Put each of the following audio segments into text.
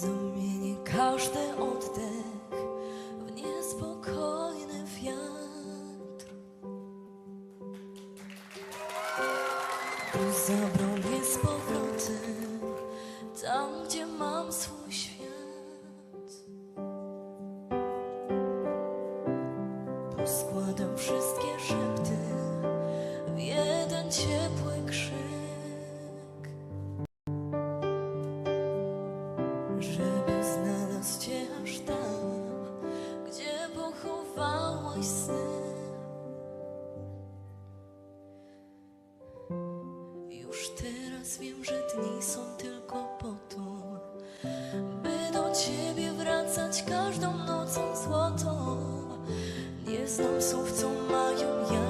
Zamienię każdy oddech w niespokojny wiatr. By zabrał mnie z powrotem tam, gdzie mam swój świat. Poskładam wszystkie szepty w jeden ciepły Żeby znalazł cię aż tam, gdzie pochowałaś sny. Już teraz wiem, że dni są tylko po to, by do ciebie wracać każdą nocą złotą. Nie znam słów, co mają jakiś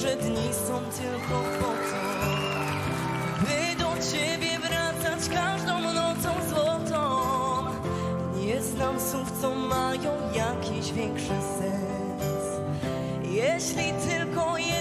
że dni są tylko po to, by do ciebie wracać każdą nocą złotą. Nie znam słów, co mają jakiś większy sens. Jeśli tylko jedno